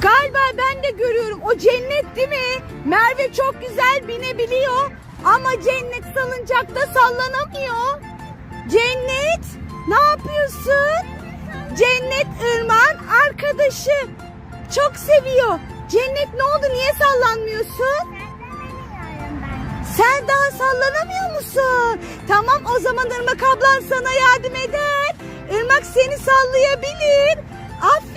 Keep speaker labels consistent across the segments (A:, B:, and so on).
A: Galiba ben de görüyorum. O cennet değil mi? Merve çok güzel binebiliyor. Ama cennet salıncakta sallanamıyor. Cennet ne yapıyorsun? Cennet Irmak'ın arkadaşı. Çok seviyor. Cennet ne oldu? Niye sallanmıyorsun? Sen daha sallanamıyor musun? Tamam o zaman Irmak ablan sana yardım eder. Irmak seni sallayabilir. Aferin.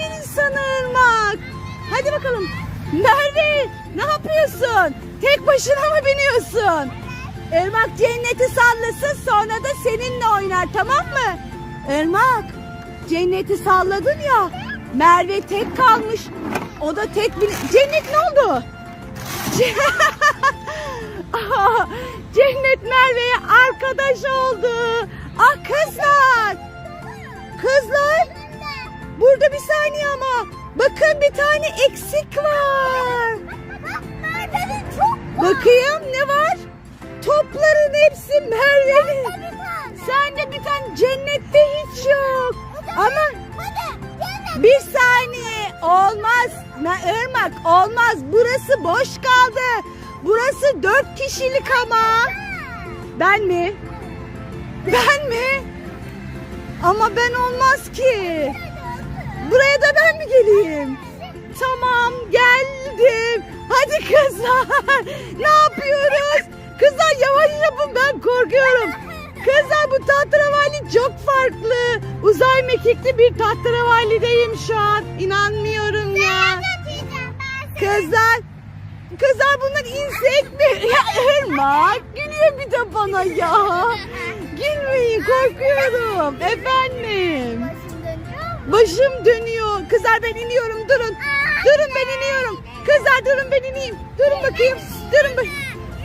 A: Hadi bakalım. Merve ne yapıyorsun? Tek başına mı biniyorsun? Irmak cenneti sallasın sonra da seninle oynar tamam mı? Irmak cenneti salladın ya. Merve tek kalmış. O da tek bin... Cennet ne oldu? Cennet Merve'ye arkadaş oldu. Ah. Kızlar. Saniye ama. Bakın bir tane eksik var. Bakayım ne var? Topların hepsi Merve'nin. Sende bir tane cennette hiç yok. Ama bir saniye olmaz. Irmak olmaz. Burası boş kaldı. Burası dört kişilik ama. Ben mi? Ben mi? Ama ben olmaz ki. Buraya da ben mi geleyim? Tamam geldim. Hadi kızlar. Ne yapıyoruz? Kızlar yavaş yapın ben korkuyorum. Kızlar bu tahterevalli çok farklı. Uzay mekikli bir tahterevalideyim şu an. İnanmıyorum ya. Kızlar. Kızlar bunlar insek mi? Ya Irmak gülüyor bir de bana ya. Gülmeyin korkuyorum. Efendim. Başım dönüyor. Kızlar ben iniyorum durun. Durun ben iniyorum. Kızlar durun ben ineyim. Durun bakayım. Durun ben.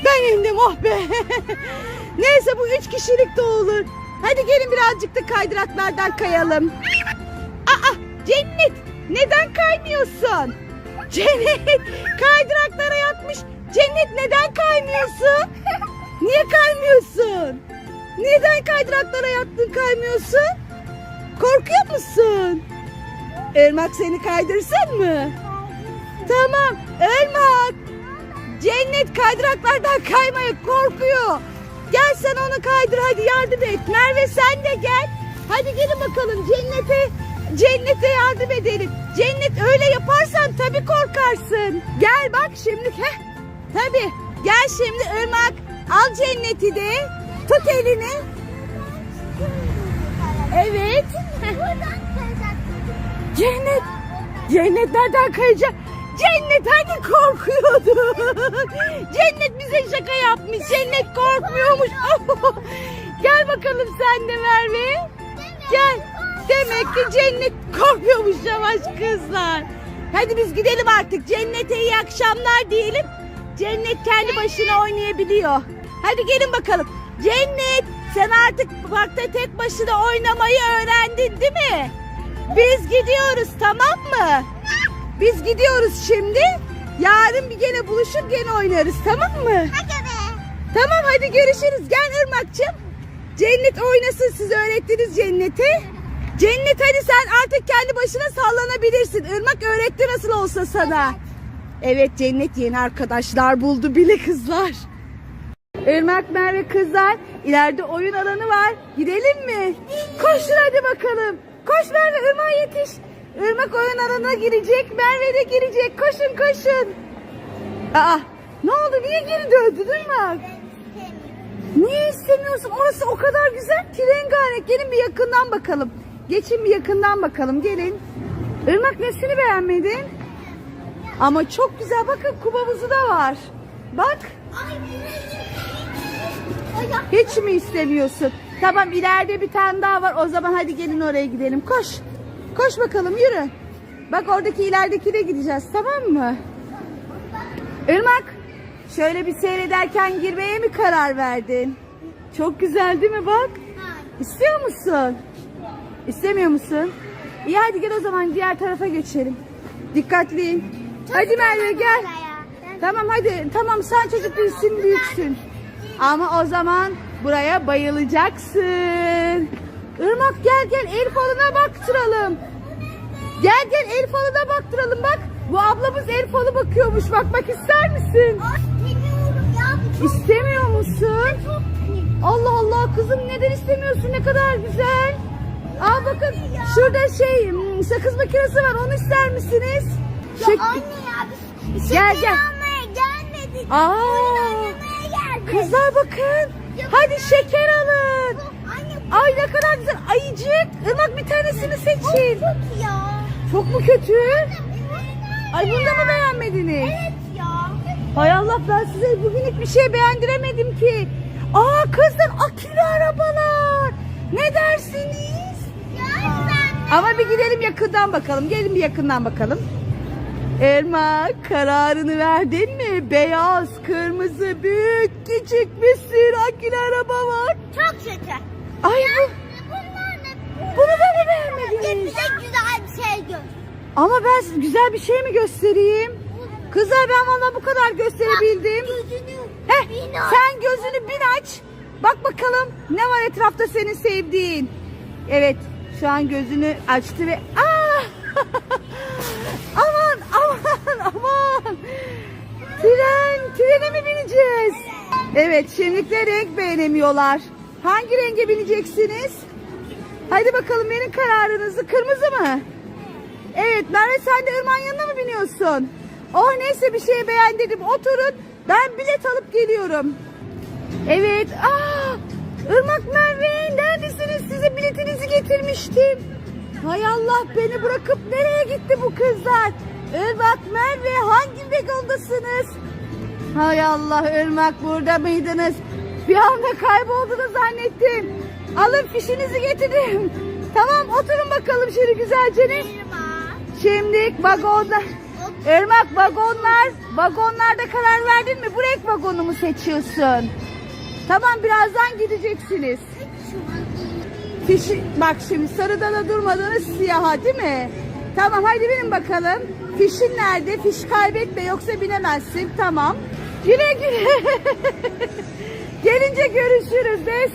A: Ben indim oh be. Neyse bu üç kişilik de olur. Hadi gelin birazcık da kaydıraklardan kayalım. Aa Cennet neden kaymıyorsun? Cennet kaydıraklara yatmış. Cennet neden kaymıyorsun? Niye kaymıyorsun? Neden kaydıraklara yattın kaymıyorsun? Korkuyor musun? Irmak seni kaydırsın mı? Tamam. Irmak. Cennet kaydıraklardan kaymaya korkuyor. Gel sen onu kaydır hadi yardım et. Merve sen de gel. Hadi gelin bakalım cennete cennete yardım edelim. Cennet öyle yaparsan tabii korkarsın. Gel bak şimdi. Heh, tabii. Gel şimdi Irmak. Al cenneti de. Tut elini. Evet. Cennet. Cennet nereden kayacak? Cennet hani korkuyordu. Cennet bize şaka yapmış. Cennet korkmuyormuş. Gel bakalım sen de Merve. Gel. Demek ki Cennet korkmuyormuş yavaş kızlar. Hadi biz gidelim artık. Cennete iyi akşamlar diyelim. Cennet kendi başına oynayabiliyor. Hadi gelin bakalım. Cennet sen artık parkta tek başına oynamayı öğrendin değil mi? Biz gidiyoruz tamam mı? Biz gidiyoruz şimdi. Yarın bir gene buluşup gene oynarız tamam mı? Tamam hadi görüşürüz. Gel Irmak'cığım. Cennet oynasın siz öğrettiniz Cennet'e. Cennet hadi sen artık kendi başına sallanabilirsin. Irmak öğretti nasıl olsa sana. Evet Cennet yeni arkadaşlar buldu bile kızlar. Irmak Merve kızlar ileride oyun alanı var. Gidelim mi? Koşun hadi bakalım. Koş Merve Irmak'a yetiş. Irmak oyun alanına girecek. Merve de girecek. Koşun koşun. Aa ne oldu? Niye geri döndün Irmak? Niye istemiyorsun? Orası o kadar güzel ki rengarenk. Gelin bir yakından bakalım. Geçin bir yakından bakalım. Gelin. Irmak nesini beğenmedin? Ama çok güzel. Bakın kum havuzu da var. Bak. Hiç mi istemiyorsun? Tamam ileride bir tane daha var. O zaman hadi gelin oraya gidelim. Koş. Koş bakalım yürü. Bak oradaki ileridekine gideceğiz tamam mı? Irmak. Şöyle bir seyrederken girmeye mi karar verdin? Çok güzel değil mi bak? İstiyor musun? İstemiyor musun? İyi hadi gel o zaman diğer tarafa geçelim. Dikkatli. Hadi Merve gel. Tamam hadi. Tamam sen çocuk değilsin büyüksün. Ama o zaman buraya bayılacaksın. Irmak gel gel el falına baktıralım. Gel gel el falına baktıralım bak. Bu abla kılavuz el falı bakıyormuş. Bakmak ister misin? İstemiyor musun? Allah Allah kızım neden istemiyorsun? Ne kadar güzel. Aa bakın şurada şey hmm, sakız makinesi var. Onu ister misiniz?
B: Ya
A: Şek-
B: anne ya biz
A: Gel,
B: şeker
A: gel.
B: almaya gelmedik.
A: Aa. Kızlar bakın. Hadi şeker alın. Ay ne kadar güzel. Ayıcık. Irmak bir tanesini seçin.
B: çok
A: mu kötü? Ay bunu da mı beğenmediniz?
B: ya.
A: Hay Allah ben size bugün hiçbir şey beğendiremedim ki. Aa kızlar akülü arabalar. Ne dersiniz? Ama bir gidelim yakından bakalım. Gelin bir yakından bakalım. Elma kararını verdin mi? Beyaz, kırmızı, büyük, küçük bir sürü akülü araba var.
B: Çok kötü.
A: Ay bu,
B: Bunlar ne?
A: bunu da mı
B: Bize
A: beğenmediniz?
B: güzel bir şey gör.
A: Ama ben size güzel bir şey mi göstereyim? Kızlar ben valla bu kadar gösterebildim.
B: Gözünü
A: Heh,
B: aç.
A: sen gözünü bir aç. Bak bakalım ne var etrafta senin sevdiğin. Evet şu an gözünü açtı ve Aa! Evet şimdilikle renk beğenemiyorlar. Hangi renge bineceksiniz? Hadi bakalım verin kararınızı. Kırmızı mı? Evet Merve sen de Irmak'ın yanına mı biniyorsun? Oh neyse bir şey beğendim. Oturun. Ben bilet alıp geliyorum. Evet. Aa, Irmak Merve neredesiniz? Size biletinizi getirmiştim. Hay Allah beni bırakıp nereye gitti bu kızlar? Irmak Merve hangi vagondasınız? Hay Allah Irmak burada mıydınız? Bir anda kayboldunuz zannettim. Alın fişinizi getirdim. Tamam oturun bakalım şöyle güzelce. ne? Şimdi vagonda Irmak vagonlar vagonlarda karar verdin mi? Bu renk vagonu mu seçiyorsun? Tamam birazdan gideceksiniz. Fişi, bak şimdi sarıda da durmadınız siyaha değil mi? Tamam hadi binin bakalım. Fişin nerede? Fiş kaybetme yoksa binemezsin. Tamam. Güle güle. Gelince görüşürüz. Neyse.